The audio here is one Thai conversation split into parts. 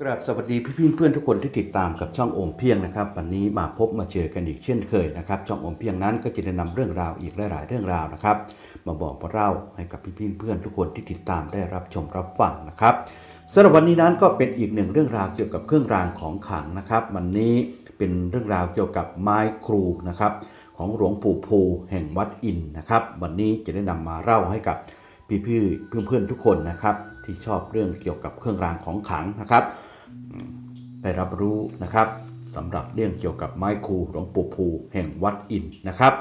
กราบสวัสดีพี่พี่เพื่อนทุกคนที่ติดตามกับช่องโอมเพียงนะครับ วันนี้มาพบมาเจอกันอีกเช่นเคยนะครับ ช่องโอมเพียงนั้นก็จะได้นำเรื่องราวอีกหลาย ๆ เรื่องราวนะครับ มาบอกมาเล่าให้กับพี่พี่เพื่อนทุกคนที่ติดตามได้รับชมรับฟังนะครับสำหรับวันนี้นั้นก็เป็นอีกหนึ่งเรื่องราวเกี่ยวกับเครื่องรางของขลังนะครับ วันนี้เป็นเรื่องราวเกี่ยวกับไม้ครูนะครับ ของหลวงปู่ภูแห่งวัดอินนะครับ วันนี้จะได้นำมาเล่าให้กับ พี่พี่ๆเพื่อนๆทุกคนนะครับที่ชอบเรื่องเกี่ยวกับเครื่องรางของขลังนะครับ ได้รับรู้นะครับสำหรับเรื่องเกี่ยวกับไม้ครูหลวงปู่ภูแห่งวัดอินนะครับ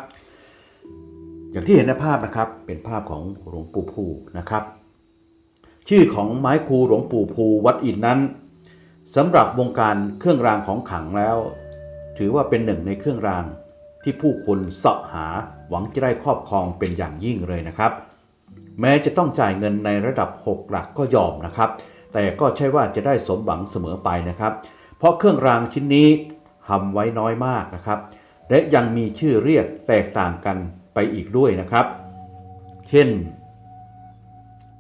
อย่างที่เห็นในภาพนะครับเป็นภาพของหลวงปู่ภูนะครับ ชื่อของไม้ครูหลวงปู่ภูวัดอินนั้นสำหรับวงการเครื่องรางของขลังแล้ว ถือว่าเป็นหนึ่งในเครื่องรางที่ผู้คนเสาะหาหวังจะได้ครอบครองเป็นอย่างยิ่งเลยนะครับ แม้จะต้องจ่ายเงินในระดับ 6 หลักก็ยอมนะครับ แต่ก็ใช่ว่าจะได้สมหวังเสมอไปนะครับ เพราะเครื่องรางชิ้นนี้ทำไว้น้อยมากนะครับ และยังมีชื่อเรียกแตกต่างกันไปอีกด้วยนะครับ เช่น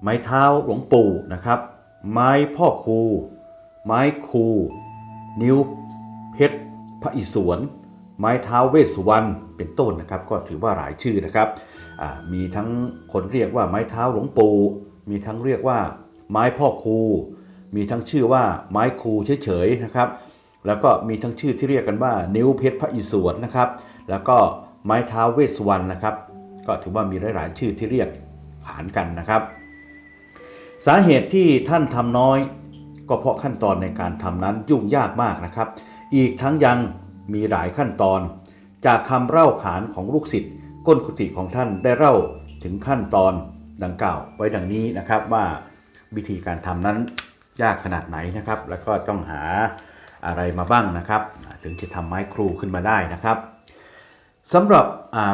ไม้เท้าหลวงปู่นะครับ ไม้พ่อครู ไม้ครู นิ้วเพชรพระอิศวรไม้เท้าเวสสุวรรณเป็นต้นนะครับ ก็ถือว่าหลายชื่อนะครับ มีทั้งคนเรียกว่าไม้เท้าหลวงปู่มีทั้งเรียกว่าไม้พ่อครูมีทั้งชื่อว่าไม้ครูเฉยๆนะครับ แล้วก็มีทั้งชื่อที่เรียกกันว่า นิ้วเพชรพระอิศวรนะครับ แล้วก็ไม้เท้าเวสวรรณนะครับ ก็ถือว่ามีหลายๆชื่อที่เรียกขานกันนะครับ สาเหตุที่ท่านทำน้อย ก็เพราะขั้นตอนในการทำนั้นยุ่งยากมากนะครับ อีกทั้งยังมีหลายขั้นตอน จากคำเล่าขานของลูกศิษย์ ก้นกุฏิของท่านได้เล่าถึงขั้นตอนดังกล่าวไว้ดังนี้นะครับว่าวิธีการทำนั้นยากขนาดไหนนะครับ แล้วก็ต้องหาอะไรมาบ้างนะครับ ถึงจะทำไม้ครูขึ้นมาได้นะครับสำหรับ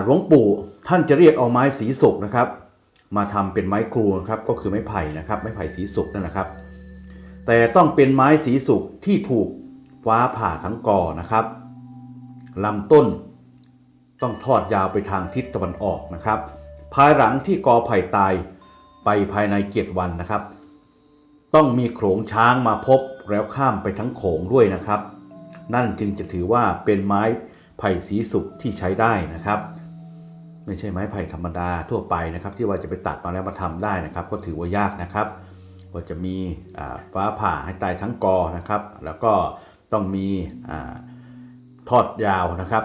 หลวงปู่ท่านจะเรียกเอาไม้สีสุกนะครับ มาทำเป็นไม้ครูนะครับก็คือไม้ไผ่นะครับไม้ไผ่สีสุกนั่นนะครับ แต่ต้องเป็นไม้สีสุกที่ถูกฟ้าผ่าทั้งกอนะครับลำต้น ต้องทอดยาวไปทางทิศตะวันออกนะครับ ภายหลังที่กอไผ่ตายไปภายในเจ็ดวันนะครับ ต้องมีโขลงช้างมาพบแล้วข้ามไปทั้งโขงด้วยนะครับ นั่นจึงจะถือว่าเป็นไม้ไผ่สีสุกที่ใช้ได้นะครับ ไม่ใช่ไม้ไผ่ธรรมดาทั่วไปนะครับ ที่ว่าจะไปตัดมาแล้วมาทำได้นะครับ ก็ถือว่ายากนะครับก็จะมีฟ้าผ่าให้ตายทั้งกอนะครับ แล้วก็ต้องมีอทอดยาวนะครับ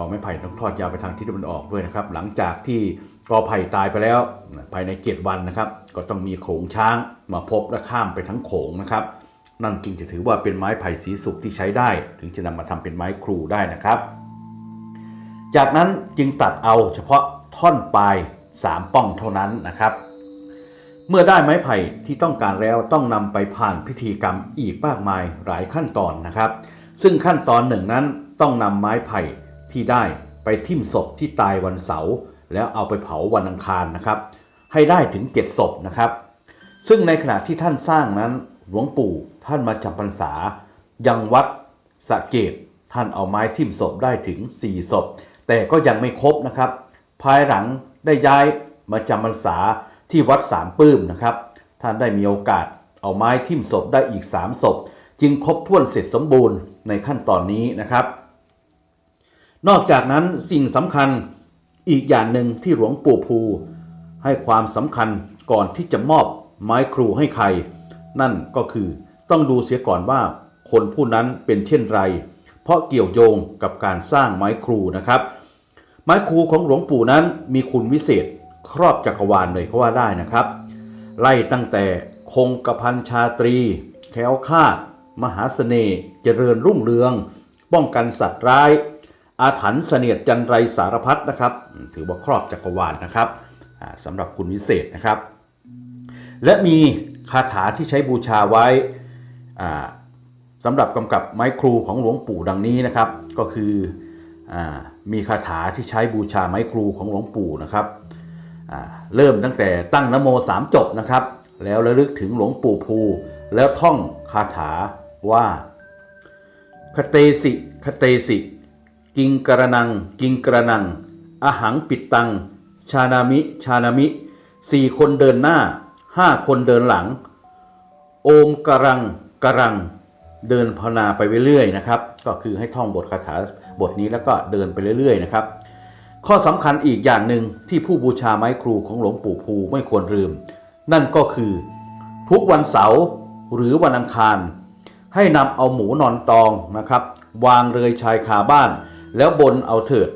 อไม้ไผ่ต้องทอดยาวไปทางทิศตะวันออกด้วยนะครับ หลังจากที่กอไผ่ตายไปแล้วภายใน7วันนะครับ ก็ต้องมีโขงช้างมาพบและข้ามไปทั้งโขงนะครับ นั่นจึงจะถือว่าเป็นไม้ไผ่สีสุกที่ใช้ได้ ถึงจะนำมาทำเป็นไม้ครูได้นะครับ จากนั้นจึงตัดเอาเฉพาะท่อนปลาย3ป้องเท่านั้นนะครับ เมื่อได้ไม้ไผ่ที่ต้องการแล้วต้องนำไปผ่านพิธีกรรมอีกมากมายหลายขั้นตอนนะครับ ซึ่งขั้นตอนหนึ่งนั้นต้องนำไม้ไผ่ ที่ได้ไปทิ่มศพที่ตายวันเสาร์แล้วเอาไปเผาวันอังคารนะครับ ให้ได้ถึงเจ็ดศพนะครับ ซึ่งในขณะที่ท่านสร้างนั้นหลวงปู่ท่านมาจำพรรษา ยังวัดสะเกดท่านเอาไม้ทิ่มศพได้ถึง 4 ศพ แต่ก็ยังไม่ครบนะครับ ภายหลังได้ย้ายมาจำพรรษาที่วัดสามปื้มนะครับ ท่านได้มีโอกาสเอาไม้ทิ่มศพได้อีก 3 ศพ จึงครบถ้วนเสร็จสมบูรณ์ในขั้นตอนนี้นะครับ นอกจากนั้นสิ่งสำคัญอีกอย่างหนึ่งที่หลวงปู่ภู ให้ความสำคัญก่อนที่จะมอบไม้ครูให้ใคร นั่นก็คือต้องดูเสียก่อนว่าคนผู้นั้นเป็นเช่นไร เพราะเกี่ยวโยงกับการสร้างไม้ครูนะครับ ไม้ครูของหลวงปู่นั้นมีคุณวิเศษครอบจักรวาลเลยก็ว่าได้นะครับ ไล่ตั้งแต่คงกระพันชาตรีแคล้วคาด มหาเสน่ห์เจริญรุ่งเรือง ป้องกันสัตว์ร้าย อาถรรพ์เสนียดจันไรสารพัดนะครับ ถือว่าครอบจักรวาลนะครับสำหรับคุณวิเศษนะครับ และมีคาถาที่ใช้บูชาไว้สำหรับกำกับไม้ครูของหลวงปู่ดังนี้นะครับ ก็คืออมีคาถาที่ใช้บูชาไม้ครูของหลวงปู่นะครับเริ่มตั้งแต่ตั้งนโมสามจบนะครับ แล้วระลึกถึงหลวงปู่ภู แล้วท่องคาถาว่าคเตสิคเตสิ กิงกระนัง กิงกระนัง อหังปิดตัง ชานามิ ชานามิสี่คนเดินหน้าห้าคนเดินหลัง โอมกรังกรัง เดินภาวนาไปเรื่อยๆนะครับ ก็คือให้ท่องบทคาถาบทนี้แล้วก็เดินไปเรื่อยๆนะครับ ข้อสำคัญอีกอย่างหนึ่งที่ผู้บูชาไม้ครูของหลวงปู่ภูไม่ควรลืม นั่นก็คือทุกวันเสาร์หรือวันอังคาร ให้นำเอาหมูนอนตองนะครับ วางเลยชายคาบ้าน แล้วบนเอาเถิด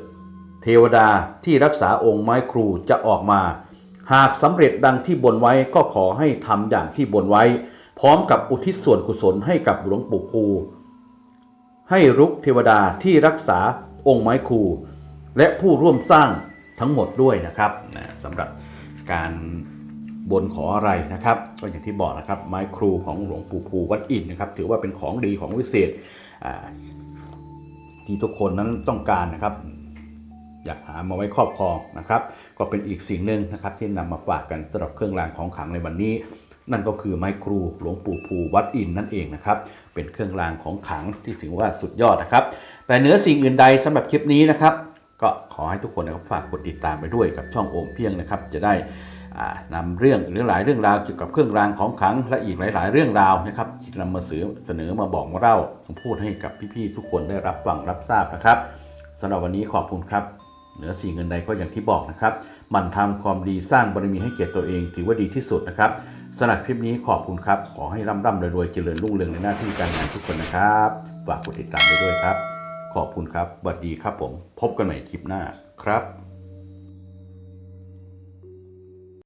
เทวดาที่รักษาองค์ไม้ครูจะออกมา หากสำเร็จดังที่บนไว้ก็ขอให้ทำอย่างที่บนไว้ พร้อมกับอุทิศส่วนกุศลให้กับหลวงปู่ภูให้รุกเทวดาที่รักษาองค์ไม้ครูและผู้ร่วมสร้างทั้งหมดด้วยนะครับสำหรับการบนขออะไรนะครับ ก็อย่างที่บอกนะครับไม้ครูของหลวงปู่ภูวัดอินนะครับ ถือว่าเป็นของดีของวิเศษ ที่ทุกคนนั้นต้องการนะครับ อยากหามาไว้ครอบครองนะครับ ก็เป็นอีกสิ่งหนึ่งนะครับที่นำมาฝากกันสำหรับเครื่องรางของขลังในวันนี้ นั่นก็คือไม้ครูหลวงปู่ภูวัดอินนั่นเองนะครับเป็นเครื่องรางของขลังที่ถือว่าสุดยอดนะครับ แต่เหนือสิ่งอื่นใดสำหรับคลิปนี้นะครับ ก็ขอให้ทุกคนนะครับฝากกดติดตามไปด้วยกับช่องโอมเพียงนะครับ จะได้ นำเรื่องหรือหลายเรื่องราวเกี่ยวกับเครื่องรางของขลังและอีกหลาย ๆ เรื่องราวนะครับที่นำมาเสนอเสนอมาบอกมาเล่ามาพูดให้กับพี่ๆทุกคนได้รับฟังรับทราบนะครับสำหรับวันนี้ขอบคุณครับ เหนือสิ่งอื่นใดก็อย่างที่บอกนะครับหมันทำความดีสร้างบารมีให้เกียรติตัวเอง ถือว่าดีที่สุดนะครับสำหรับคลิปนี้ขอบคุณครับ ขอให้ร่ำร่ำรวยๆเจริญรุ่งเรืองในหน้าที่การงานทุกคนนะครับฝากกดติดตามไปด้วยครับ ขอบคุณครับสวัสดีครับผม พบกันใหม่คลิปหน้าครับ